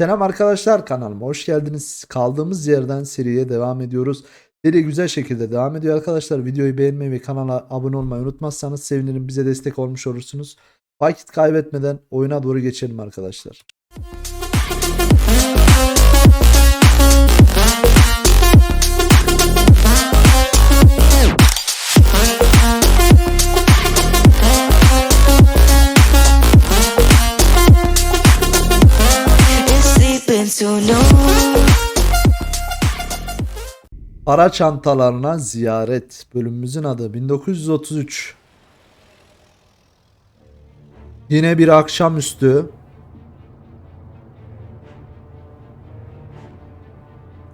Selam arkadaşlar kanalıma hoş geldiniz. Kaldığımız yerden seriye devam ediyoruz. Seri güzel şekilde devam ediyor arkadaşlar. Videoyu beğenmeyi ve kanala abone olmayı unutmazsanız sevinirim. Bize destek olmuş olursunuz. Vakit kaybetmeden oyuna doğru geçelim arkadaşlar. Para çantalarına ziyaret. Bölümümüzün adı 1933. Yine bir akşamüstü.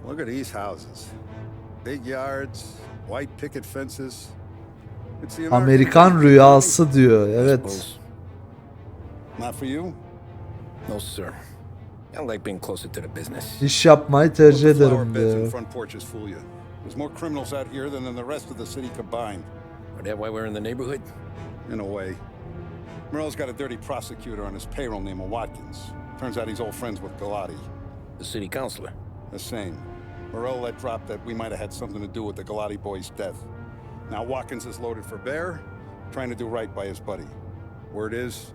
Look at these houses. Big yards, white picket fences. It's the American Amerikan dream. rüyası diyor. Evet. Not for you? No, sir. I like being closer to the business. İş yapmayı tercih Flower ederim beds and diyor. front porches fool you. There's more criminals out here than in the rest of the city combined, Is that why we're in the neighborhood? in a way. Merle's got a dirty prosecutor on his payroll named Watkins. Turns out he's old friends with Galati. The city councilor. The same. Morel let drop that we might have had something to do with the Galati boy's death. Now Watkins is loaded for bear, trying to do right by his buddy. Word is,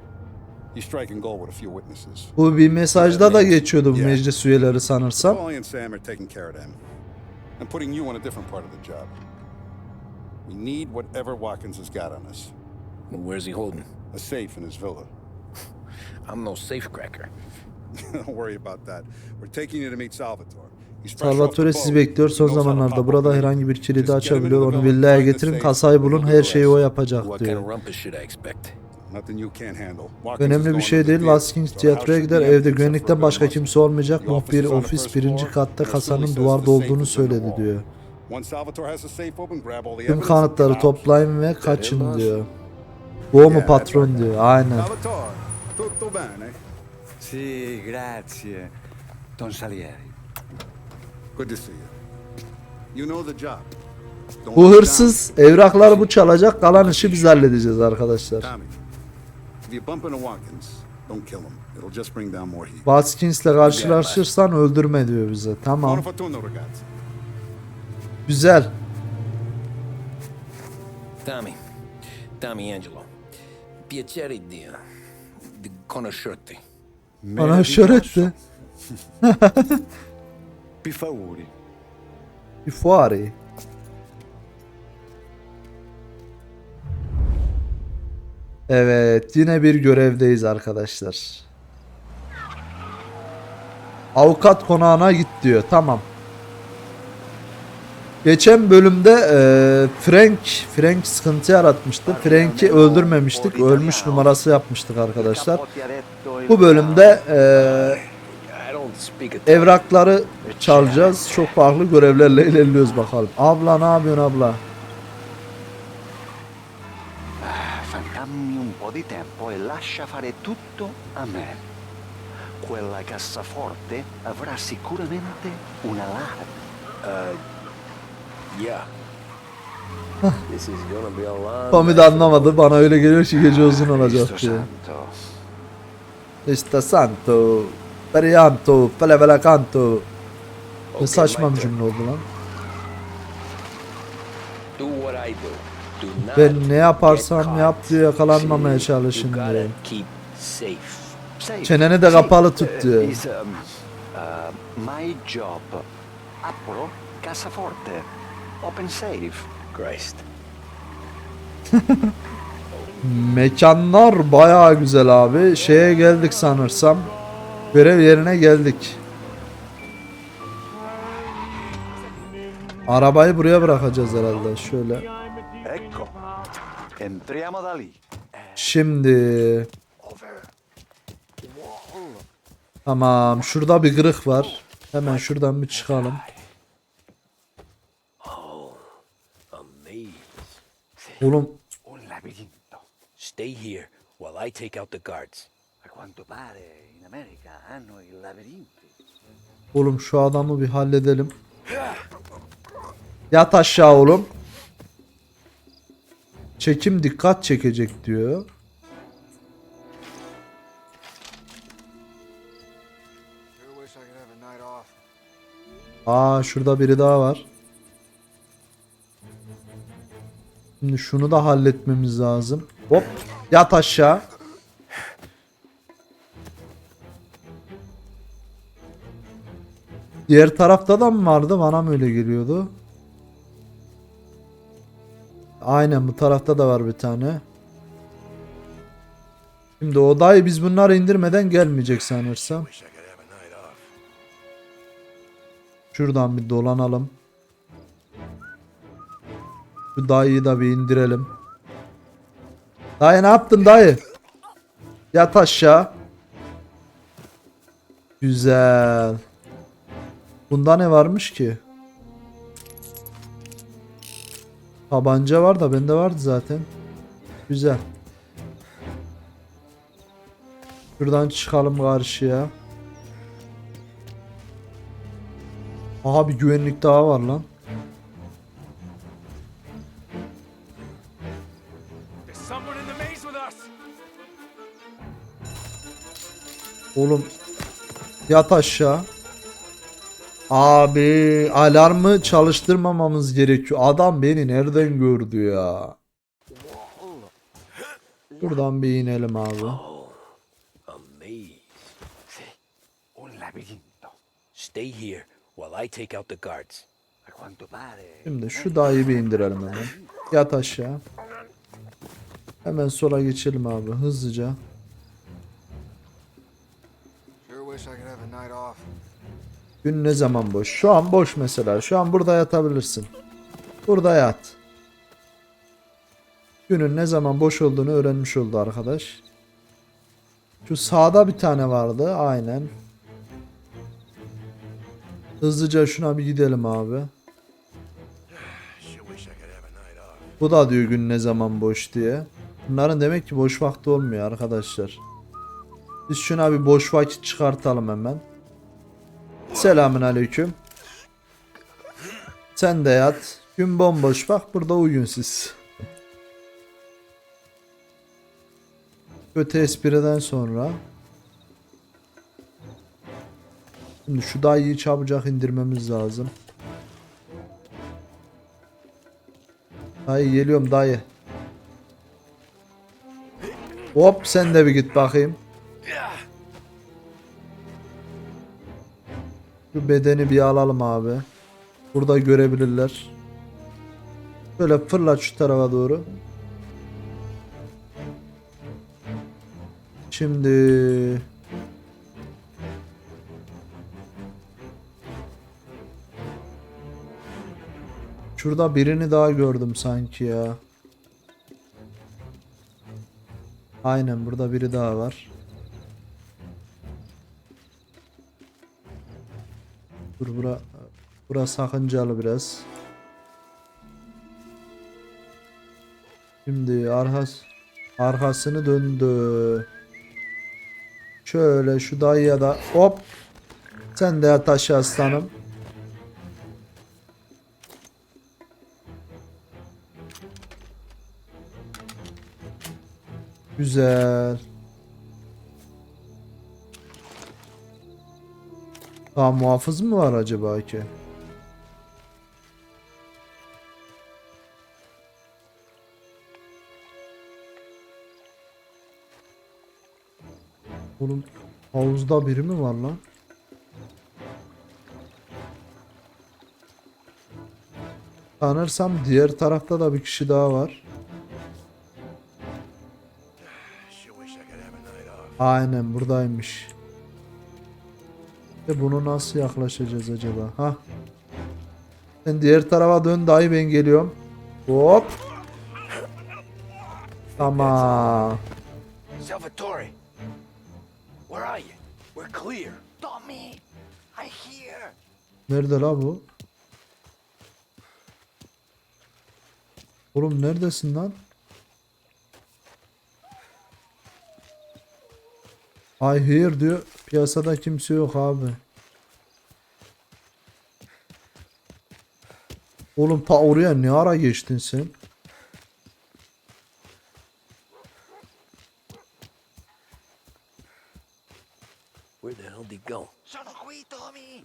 Bu bir mesajda da geçiyordu bu meclis üyeleri sanırsam. Paulie and Sam are taking care of them. I'm putting you on a different part of the job. We need whatever Watkins has got on us. Well, Where's he holding? A safe in his villa. I'm no safecracker. Don't worry about that. We're taking you to meet Salvatore. Salvatore sizi bekliyor. Son zamanlarda burada herhangi bir kilidi açabiliyor. Onu villa, villaya getirin, kasayı bulun. Her şeyi o yapacak What kind diyor. Önemli bir şey değil. Watkins tiyatroya gider. Evde güvenlikten başka kimse olmayacak. Muhbir ofis birinci katta kasanın duvarda olduğunu söyledi diyor. Tüm kanıtları toplayın ve kaçın diyor. Bu mu patron diyor. Aynen. Salvatore, tutto bene? Sì, grazie, Don Salieri. Good to see you. You know the job. Don't Bu hırsız evrakları bu çalacak. Kalan işi biz halledeceğiz arkadaşlar. İf you bump into Watkins, don't kill him. It'll just bring down more heat. Watkins'le karşılaşırsan öldürme diyor bize. Tamam. Güzel. Tommy. Tommy Angelo. Piacere di... di conoscerti. Bana şöhret de. Per favore. Bir fuari. Evet, yine bir görevdeyiz arkadaşlar. Avukat konağına git diyor. Tamam. Geçen bölümde e, Frank Frank sıkıntı yaratmıştı. Frank'i öldürmemiştik. Ölmüş numarası yapmıştık arkadaşlar. Bu bölümde e, evrakları çalacağız. Çok farklı görevlerle ilerliyoruz bakalım. Abla ne yapıyorsun abla? Di tempo e lascia fare tutto a me. Quella cassaforte avrà sicuramente un allarme. Yeah. This is gonna be a long... Tommy de anlamadı. Bana öyle geliyor ki gece uzun olacak diyor. santo. İşte santo, perianto, pele pele canto. Ne Okay, saçma bir cümle oldu lan. Do what I do. Ben ne yaparsam yap diyor yakalanmamaya çalışın diyor. Çeneni de kapalı tut diyor. um, uh, my job. Apro cassaforte. Open safe. Christ. Mekanlar bayağı güzel abi. Şeye geldik sanırsam. Görev yerine geldik. Arabayı buraya bırakacağız herhalde. Şöyle. Ecco. Entriamo da lì. Şimdi Tamam şurada bir kırık var. Hemen şuradan bir çıkalım. Amazing. Oğlum. Stay here while I take out the guards. A quanto pare in America hanno i labirinti. oğlum şu adamı bir halledelim. Yat aşağı oğlum. Çekim dikkat çekecek diyor. Aa şurada biri daha var. Şimdi şunu da halletmemiz lazım. Hop yat aşağı. Diğer tarafta da mı vardı? Bana mı öyle geliyordu? Aynen bu tarafta da var bir tane. Şimdi odayı biz bunları indirmeden gelmeyecek sanırsam. Şuradan bir dolanalım. Şu dayıyı da bir indirelim. Dayı ne yaptın dayı? Yat aşağı. Güzel. Bunda ne varmış ki? Tabanca var da bende vardı zaten. Güzel. Şuradan çıkalım karşıya. Aha bir güvenlik daha var lan. Oğlum yat aşağı. Abi alarmı çalıştırmamamız gerekiyor. Adam beni nereden gördü ya? Buradan bir inelim abi. Şimdi şu dayıyı bir indirelim hemen. Yat aşağı. Hemen sola geçelim abi hızlıca. Gün ne zaman boş? Şu an boş mesela. Şu an burada yatabilirsin. Burada yat. Günün ne zaman boş olduğunu öğrenmiş oldu arkadaş. Şu sağda bir tane vardı. Aynen. Hızlıca şuna bir gidelim abi. Bu da diyor gün ne zaman boş diye. Bunların demek ki boş vakti olmuyor arkadaşlar. Biz şuna bir boş vakit çıkartalım hemen. Selamün aleyküm. Sen de yat. Gün bomboş bak burada uyuyun siz. Kötü espriden sonra. Şimdi şu dayıyı çabucak indirmemiz lazım. Dayı geliyorum dayı. Hop sen de bir git bakayım. Şu bedeni bir alalım abi. Burada görebilirler. Şöyle fırlat şu tarafa doğru. Şimdi Şurada birini daha gördüm sanki ya. Aynen burada biri daha var. Dur bura bura sakıncalı biraz. Şimdi arkas arkasını döndü. Şöyle şu dayıya da hop. Sen de yat aşağı aslanım. Güzel. Daha muhafız mı var acaba ki? Oğlum havuzda biri mi var lan? Sanırsam diğer tarafta da bir kişi daha var. Sure wish E bunu nasıl yaklaşacağız acaba? Ha? Sen diğer tarafa dön dayı ben geliyorum. Hop. Tamam. Salvatore! Where are you? We're clear. Tommy! I hear! Nerede la bu? Oğlum neredesin lan? I hear diyor. Piyasada kimse yok abi. Oğlum ta oraya ne ara geçtin sen? Where the hell did go? Sono qui, Tommy.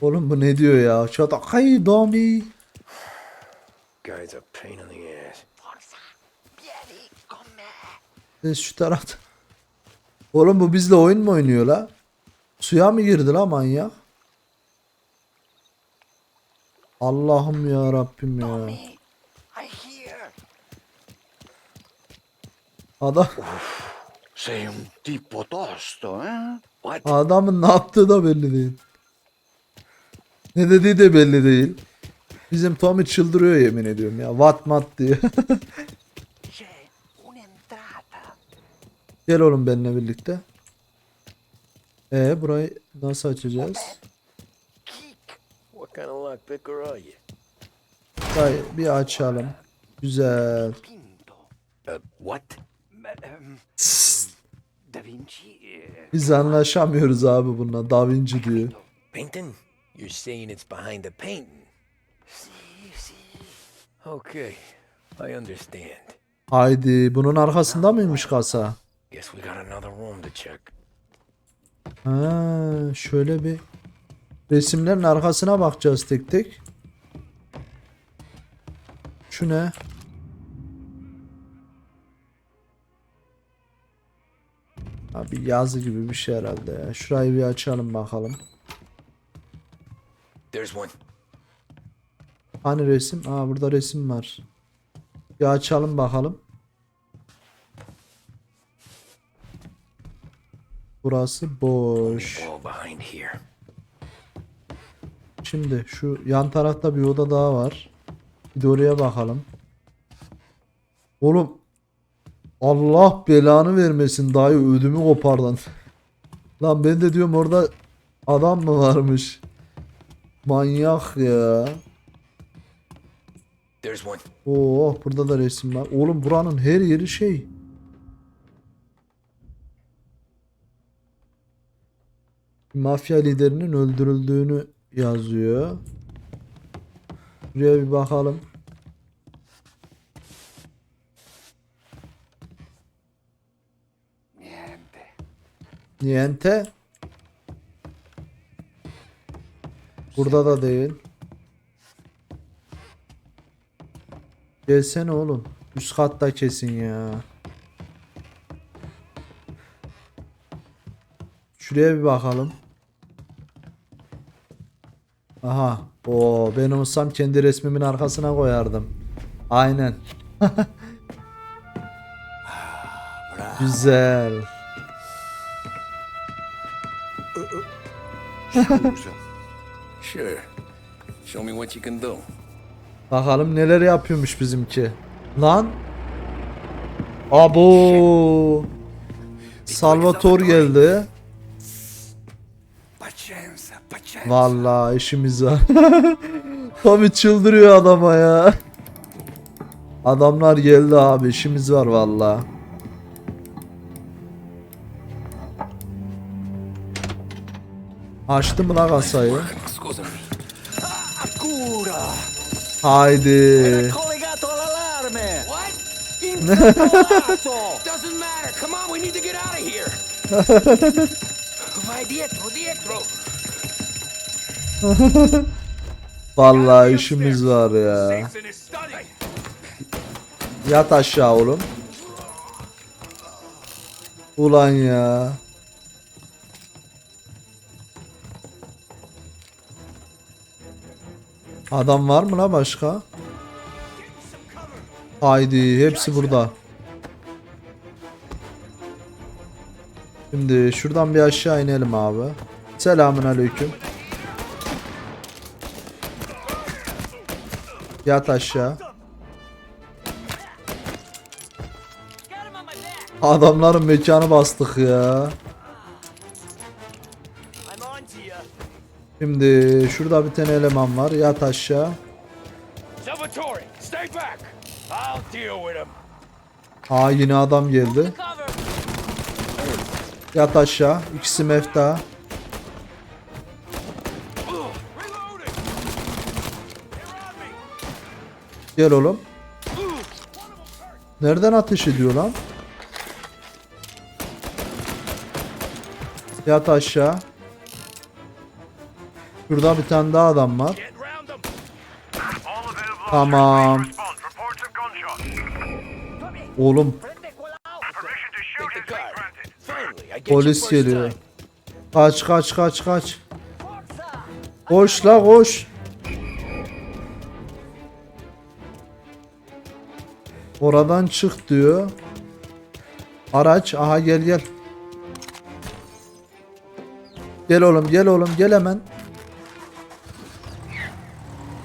Oğlum bu ne diyor ya? Çatakay domi. Guy's a pain in the ass. Biz şu tarafta. Oğlum bu bizle oyun mu oynuyor la? Suya mı girdi la manyak? Allah'ım ya Rabbim ya. Adam Sei un tipo tosto, eh? What? adamın ne yaptığı da belli değil. Ne dediği de belli değil. Bizim Tommy çıldırıyor yemin ediyorum ya. What mat diyor. Gel oğlum benimle birlikte. E burayı nasıl açacağız? Burayı bir açalım. Güzel. Biz anlaşamıyoruz abi bununla. Da Vinci diyor. Painting? You're saying it's behind the painting? Okay, I understand. Haydi bunun arkasında mıymış kasa? Guess we got another room to check. Ha, şöyle bir resimlerin arkasına bakacağız tek tek. Şu ne? Abi yazı gibi bir şey herhalde ya. Şurayı bir açalım bakalım. There's one. Hani resim? Aa burada resim var. Bir açalım bakalım. Burası boş. Şimdi şu yan tarafta bir oda daha var. Bir de oraya bakalım. Oğlum Allah belanı vermesin dayı ödümü kopardın. Lan ben de diyorum orada adam mı varmış? Manyak ya. Oo burada da resim var. Oğlum buranın her yeri şey. Mafya liderinin öldürüldüğünü yazıyor. Buraya bir bakalım. Niente. Niente. Burada da değil. Gelsene oğlum. Üst katta kesin ya. Şuraya bir bakalım. Aha. O ben olsam kendi resmimin arkasına koyardım. Aynen. Güzel. Sure. Show me what you can do. Bakalım neler yapıyormuş bizimki. Lan. Abo. Salvator geldi. Vallahi işimiz var. Tabi çıldırıyor adama ya. Adamlar geldi abi işimiz var vallahi. Açtı mı la kasayı? Haydi. Vai dietro, dietro. Vallahi işimiz var ya. Yat aşağı oğlum. Ulan ya. Adam var mı la başka? Haydi hepsi burada. Şimdi şuradan bir aşağı inelim abi. Selamun aleyküm. Yat aşağı. Adamların mekanı bastık ya. Şimdi şurada bir tane eleman var. Yat aşağı. Aa yine adam geldi. Yat aşağı. İkisi mefta. Gel oğlum. Nereden ateş ediyor lan? Yat aşağı. Şurada bir tane daha adam var. Tamam. Oğlum polis geliyor. Kaç kaç kaç kaç. Koş la koş. Oradan çık diyor. Araç aha gel gel. Gel oğlum gel oğlum gel hemen.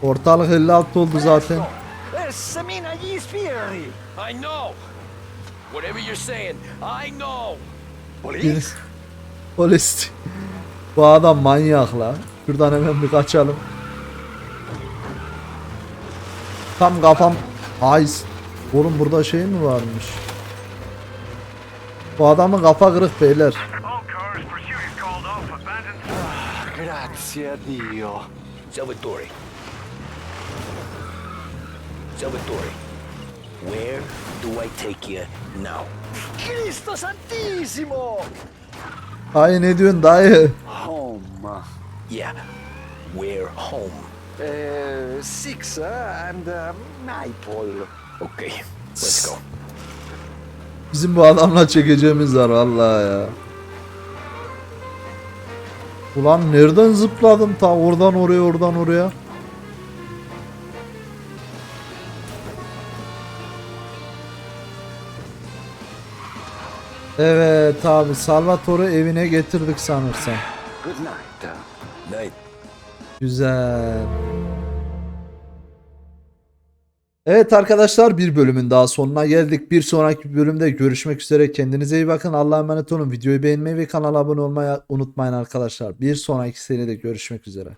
Ortalık 56 oldu zaten. I know. Whatever you're saying, I know. Bir- Polis. Bu adam manyak la. Şuradan hemen bir kaçalım. Tam kafam. Ay. Oğlum burada şey mi varmış? Bu adamın kafa kırık beyler. Grazie a Dio. Salvatore. Salvatore. Where do I take you now? Cristo Santissimo! Dayı ne diyorsun dayı? Home. Yeah. We're home. Uh, six uh, and uh, maple. Okay. Let's go. Bizim bu adamla çekeceğimiz var vallahi ya. Ulan nereden zıpladım ta oradan oraya oradan oraya. Evet abi Salvatore'u evine getirdik sanırsam. Güzel. Evet arkadaşlar bir bölümün daha sonuna geldik. Bir sonraki bölümde görüşmek üzere. Kendinize iyi bakın. Allah'a emanet olun. Videoyu beğenmeyi ve kanala abone olmayı unutmayın arkadaşlar. Bir sonraki seride görüşmek üzere.